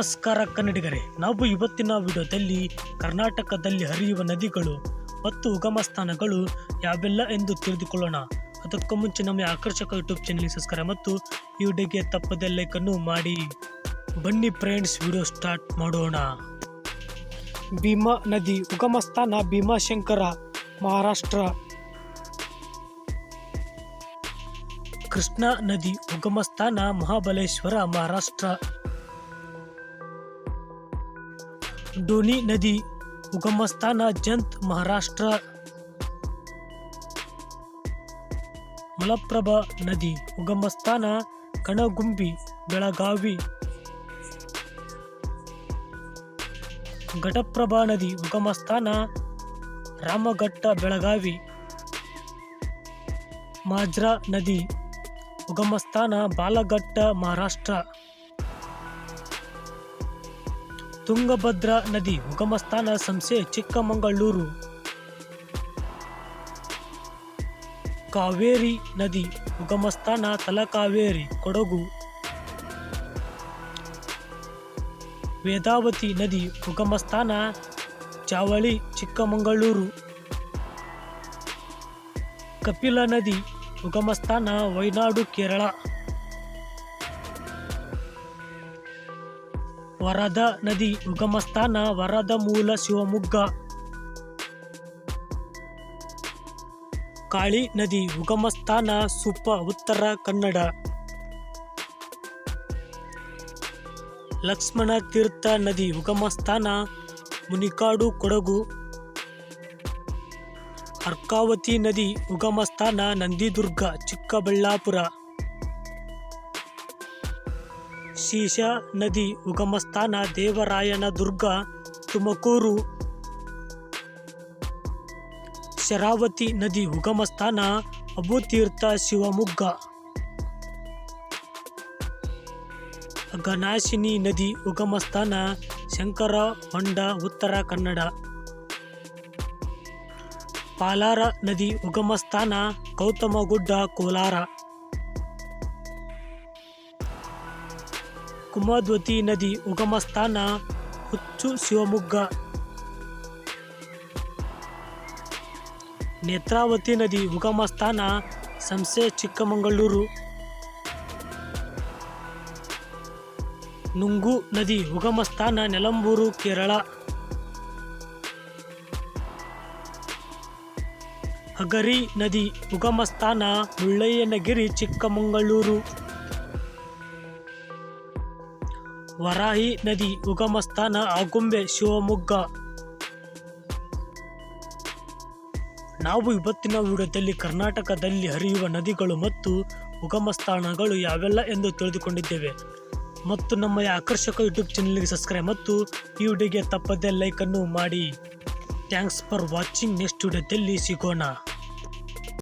ನಮಸ್ಕಾರ ಕನ್ನಡಿಗರೇ, ನಾವು ಇವತ್ತಿನ ವಿಡಿಯೋದಲ್ಲಿ ಕರ್ನಾಟಕದಲ್ಲಿ ಹರಿಯುವ ನದಿಗಳು ಮತ್ತು ಉಗಮ ಸ್ಥಾನಗಳು ಯಾವೆಲ್ಲ ಎಂದು ತಿಳಿದುಕೊಳ್ಳೋಣ. ಅದಕ್ಕೂ ಮುಂಚೆ ನಮ್ಮ ಆಕರ್ಷಕ ಯೂಟ್ಯೂಬ್ ಚಾನಲ್ ಸಬ್ಸ್ಕ್ರೈಬ್ ಮತ್ತು ಈ ವಿಡಿಯೋಗೆ ತಪ್ಪದೆ ಲೈಕನ್ನು ಮಾಡಿ. ಬನ್ನಿ ಫ್ರೆಂಡ್ಸ್ ವಿಡಿಯೋ ಸ್ಟಾರ್ಟ್ ಮಾಡೋಣ. ಭೀಮಾ ನದಿ ಉಗಮ ಸ್ಥಾನ ಭೀಮಾಶಂಕರ, ಮಹಾರಾಷ್ಟ್ರ. ಕೃಷ್ಣಾ ನದಿ ಉಗಮ ಸ್ಥಾನ ಮಹಾಬಲೇಶ್ವರ, ಮಹಾರಾಷ್ಟ್ರ. ಡೋನಿ ನದಿ ಉಗಮಸ್ಥಾನ ಜಂತ್ ಮಹಾರಾಷ್ಟ್ರ ಮಲಪ್ರಭಾ ನದಿ ಉಗಮಸ್ಥಾನ ಕಣಗುಂಬಿ ಬೆಳಗಾವಿ ಘಟಪ್ರಭಾ ನದಿ ಉಗಮಸ್ಥಾನ ರಾಮಘಟ್ಟ ಬೆಳಗಾವಿ ಮಾಜ್ರಾ ನದಿ ಉಗಮಸ್ಥಾನ ಬಾಲಘಟ್ಟ ಮಹಾರಾಷ್ಟ್ರ ತುಂಗಭದ್ರಾ ನದಿ ಉಗಮಸ್ಥಾನ ಸಂಸೆ ಚಿಕ್ಕಮಗಳೂರು. ಕಾವೇರಿ ನದಿ ಉಗಮಸ್ಥಾನ ತಲಕಾವೇರಿ ಕೊಡಗು. ವೇದಾವತಿ ನದಿ ಉಗಮಸ್ಥಾನ ಚಾವಳಿ ಚಿಕ್ಕಮಗಳೂರು. ಕಪಿಲ ನದಿ ಉಗಮಸ್ಥಾನ ವಯನಾಡು ಕೇರಳ. ವರದ ನದಿ ಉಗಮ ಸ್ಥಾನ ವರದ ಮೂಲ ಶಿವಮೊಗ್ಗ. ಕಾಳಿ ನದಿ ಉಗಮ ಸ್ಥಾನ ಸುಪ ಉತ್ತರ ಕನ್ನಡ. ಲಕ್ಷ್ಮಣ ತೀರ್ಥ ನದಿ ಉಗಮ ಸ್ಥಾನ ಮುನಿಕಾಡು ಕೊಡಗು. ಅರ್ಕಾವತಿ ನದಿ ಉಗಮ ಸ್ಥಾನ ನಂದಿದುರ್ಗ, ಚಿಕ್ಕಬಳ್ಳಾಪುರ. ಶೀಶ ನದಿ ಉಗಮಸ್ಥಾನ ದೇವರಾಯನ ದುರ್ಗ, ತುಮಕೂರು. ಶರಾವತಿ ನದಿ ಉಗಮಸ್ಥಾನ, ಅಬುತೀರ್ಥ ಶಿವಮೊಗ್ಗ. ಗನಾಶಿನಿ ನದಿ ಉಗಮಸ್ಥಾನ ಶಂಕರ ಹೊಂಡ ಉತ್ತರ ಕನ್ನಡ. ಪಾಲಾರ ನದಿ ಉಗಮಸ್ಥಾನ, ಗೌತಮಗುಡ್ಡ, ಕೋಲಾರ. ಕುಮದ್ವತಿ ನದಿ ಉಗಮ ಸ್ಥಾನ, ಹುಚ್ಚು ಶಿವಮೊಗ್ಗ. ನೇತ್ರಾವತಿ ನದಿ ಉಗಮ ಸ್ಥಾನ, ಸಂಸೆ ಚಿಕ್ಕಮಗಳೂರು. ನುಂಗು ನದಿ ಉಗಮ ಸ್ಥಾನ, ನೆಲಂಬೂರು, ಕೇರಳ. ಹಗರಿ ನದಿ ಉಗಮ ಸ್ಥಾನ, ಮುಳ್ಳಯ್ಯನಗಿರಿ ಚಿಕ್ಕಮಗಳೂರು. ವರಾಹಿ ನದಿ ಉಗಮ ಸ್ಥಾನ ಆಗುಂಬೆ ಶಿವಮೊಗ್ಗ. ನಾವು ಇವತ್ತಿನ ವಿಡಿಯೋದಲ್ಲಿ ಕರ್ನಾಟಕದಲ್ಲಿ ಹರಿಯುವ ನದಿಗಳು ಮತ್ತು ಉಗಮ ಸ್ಥಾನಗಳು ಯಾವೆಲ್ಲ ಎಂದು ತಿಳಿದುಕೊಂಡಿದ್ದೇವೆ. ಮತ್ತು ನಮ್ಮ ಆಕರ್ಷಕ ಯೂಟ್ಯೂಬ್ ಚಾನಲ್ಗೆ ಸಬ್ಸ್ಕ್ರೈಬ್ ಮತ್ತು ಈ ವಿಡಿಯೋಗೆ ತಪ್ಪದೇ ಲೈಕನ್ನು ಮಾಡಿ. Thanks for watching. ನೆಕ್ಸ್ಟ್ ವಿಡಿಯೋದಲ್ಲಿ ಸಿಗೋಣ.